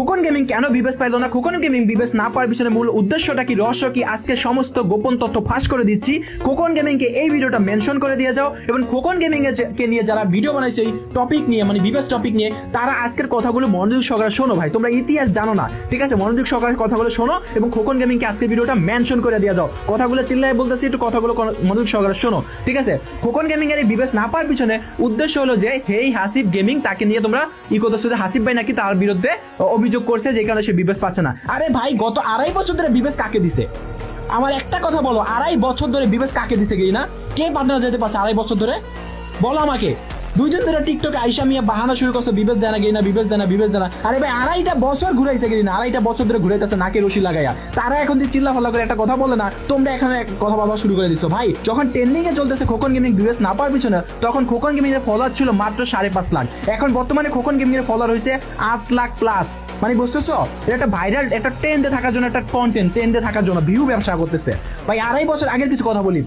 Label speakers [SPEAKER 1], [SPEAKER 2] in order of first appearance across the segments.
[SPEAKER 1] Khokon gaming কেন বিবেস পাইলো না? খোকন গেমিং বিবেস না পাওয়ার পিছনে মূল উদ্দেশ্যটা কি? রহস্য কি? আজকে সমস্ত গোপন তথ্য ফাঁস করে দিচ্ছি। খোকন গেমিং কে এই ভিডিওটা মেনশন করে দিয়ে যাও এবং খোকন গেমিং কে নিয়ে যারা ভিডিও বানাইছে এই টপিক নিয়ে মানে বিবেস টপিক নিয়ে, তারা আজকের কথাগুলো মনোযোগ সহকারে শোনো ভাই। তোমরা ইতিহাস জানো না, ঠিক আছে? মনোযোগ সহকারে কথাগুলো শোনো এবং খোকন গেমিং কে আজকের ভিডিওটা মেনশন করে দিয়ে যাও। কথাগুলো চিল্লাই বলতেছি, একটু কথাগুলো মনোযোগ সহকারে শোনো, ঠিক আছে? খোকন গেমিং এর বিবেস না পাওয়ার পিছনে উদ্দেশ্য হলো যে, হেই হাসিব গেমিং, তাকে নিয়ে তোমরা ই করতেছো যে হাসিব ভাই নাকি তার বিরুদ্ধে অভিযোগ করছে যে কারণে সে বিবেস পাচ্ছে না। আরে ভাই, গত আড়াই বছর ধরে বিবেস কাকে দিছে? আমার একটা কথা বলো, আড়াই বছর ধরে বিবেস কাকে দিছে কি না? কে পার্টনার যেতে পারছে আড়াই বছর ধরে? বলো আমাকে। দুইজন ধরে টিকটকে আইসা মিয়া বাহানা শুরু করছে বিবেস দেনা গিয়ে না বিবেস দেনা বিবেস দেনা। আরে ভাই, আড়াইটা বছর ঘুরাইছে গিয়ে না আড়াইটা বছর ধরে ঘুরাইতেছে নাকে রশি লাগাইয়া। তারা এখন দিয়ে চিল্লা ফাল্লা করে একটা কথা বলে না। তোমরা এখানে কথা বলা শুরু করে দিচ্ছ ভাই, যখন ট্রেন্ডিং এ চলতেছে খোকন গেমিং বিবেস না পাওয়ার পিছনে, তখন খোকন গেমিং এর ফলোয়ার ছিল মাত্র সাড়ে পাঁচ লাখ। এখন বর্তমানে খোকন গেমিং এর ফলোয়ার হয়েছে আট লাখ প্লাস মানে বুঝতেছো? এটা একটা ভাইরাল একটা ট্রেন্ডে থাকার জন্য, একটা কন্টেন্ট ট্রেন্ডে থাকার জন্য ভিউ ব্যবসা করতেছে। ভাই, আড়াই বছর আগের কিছু কথা বলি।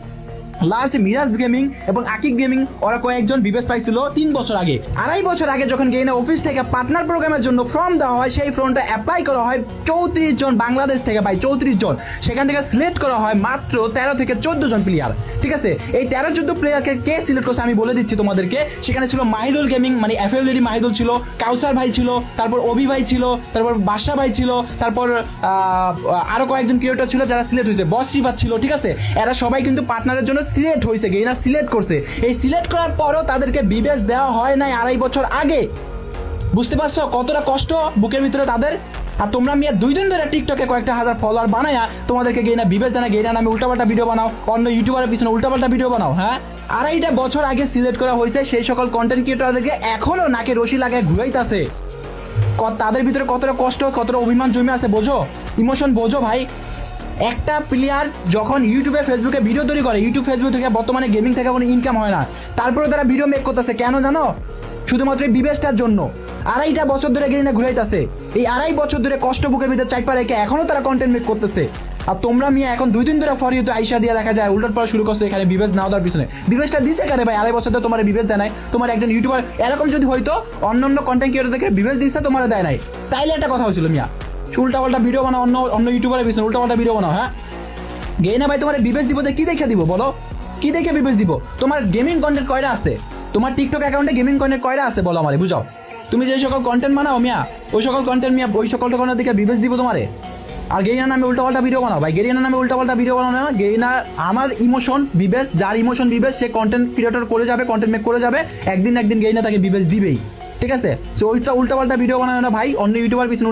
[SPEAKER 1] লাস্ট মিরাজ গেমিং এবং আকিক গেমিং ওরা কয়েকজন বিবেস পাইছিল তিন বছর আগে। আড়াই বছর আগে যখন গেইনা অফিস থেকে পার্টনার প্রোগ্রামের জন্য ফর্ম দেওয়া হয় সেই ফর্মটা অ্যাপ্লাই করা হয় চৌত্রিশ জন বাংলাদেশ থেকে ভাই চৌত্রিশ জন। সেখান থেকে সিলেক্ট করা হয় মাত্র তেরো থেকে চোদ্দ জন প্লেয়ার ঠিক আছে? এই তেরো চোদ্দ প্লেয়ারকে কে সিলেক্ট করছে আমি বলে দিচ্ছি তোমাদেরকে। সেখানে ছিল মাহিদুল গেমিং মানে এফএলডি মাহিদুল ছিল কাউসার ভাই ছিল তারপর অভি ভাই ছিল তারপর বাদশা ভাই ছিল তারপর আহ, আরও কয়েকজন ক্রিয়েটর ছিল যারা সিলেক্ট হয়েছে। বস রিভার ছিল ঠিক আছে? এরা সবাই কিন্তু পার্টনারের জন্য সিলেক্ট হয়েছে গেইনা সিলেক্ট করছে। এই সিলেক্ট করার পরও তাদেরকে বিবেস দেওয়া হয় নাই আড়াই বছর আগে। বুঝতে পারছ? কতটা কষ্ট বুকের ভিতরে তাদের? আর তোমরা মিয়া দুই দিন ধরে টিকটকে কয়েকটা হাজার ফলোয়ার বানায়া তোমাদেরকে গেইনা বিবেচ দেনা গেইনা নামে উল্টাপাল্টা ভিডিও বানাও, অন্য ইউটিউবারের পিছনে উল্টাপাল্টা ভিডিও বানাও হ্যাঁ? আড়াইটা বছর আগে সিলেক্ট করা হয়েছে সেই সকল কন্টেন্ট ক্রিয়েটরদেরকে এখনও নাকে রশি লাগায় ঘুরাইতাছে। তাদের ভিতরে কতটা কষ্ট, কতটা অভিমান জমে আছে, বোঝো? ইমোশন বোঝো ভাই। একটা প্লেয়ার যখন ইউটিউবে ফেসবুকে ভিডিও তৈরি করে ইউটিউব ফেসবুক থেকে বর্তমানে গেমিং থেকে কোনো ইনকাম হয় না। তারপরে তারা ভিডিও মেক করতেছে। কেন জানো? শুধুমাত্র এই বিবেশটার জন্য। আড়াইটা বছর ধরে গেলিনা ঘুরাইতেছে। এই আড়াই বছর ধরে কষ্ট বুকের ভিতরে চাইপা রেখে এখনও তারা কন্টেন্ট মেক করতেছে। আর তোমরা মিয়া, এখন দুই দিন ধরে ফরিয়ে তো আইসা দিয়ে দেখা যায় উল্টার পড়া শুরু করছে এখানে বিবেশ নাও দেওয়ার পিছনে। বিবেশটা দিছে কেন ভাই? আড়াই বছর ধরে তোমার বিবেশ দেয় নাই। তোমার একজন ইউটিউবার এরকম যদি হয়তো অন্য অন্য কন্টেন্ট ক্রিয়েটর থেকে বিবেশ দিচ্ছে তোমার দেয় নাই। তাইলে একটা কথা হয়েছিল মিয়া। উল্টা পাল্টা ভিডিও বানাও, অন্য অন্য ইউটিউবারের পিছনে উল্টা পাল্টা ভিডিও বানাও হ্যাঁ? গেই না ভাই, তোমার বিবেশ দিব কি দেখে দিব, বলো? কি দেখে বিবেশ দিব? তোমার গেমিং কন্টেন্ট কয়টা আছে? তোমার টিকটক অ্যাকাউন্টে গেমিং কন্টেন্ট কয়টা আছে, বলো আমারে, বুঝাও। তুমি যে সকল কন্টেন্ট বানাও, মিয়া, ওই সকল কন্টেন্ট মিয়া, ওই সকল কন্টেন্ট দেখে বিবেশ দিব তোমারে। আর গেরিনা নামে উল্টা পাল্টা ভিডিও বানাও, ভাই গেরিনা নামে উল্টা পাল্টা ভিডিও বানাও না গেরিনা আমার ইমোশন বিবেশ, যার ইমোশন বিবেশ, সে কন্টেন্ট ক্রিয়েটর করে যাবে কন্টেন্ট মেক করে যাবে, একদিন একদিন গেরিনা তাকে বিবেশ দিবেই। ঠিক আছে? তো উল্টা পাল্টা ভিডিও বানাও না ভাই, অন্য ইউটিউবার পিছনে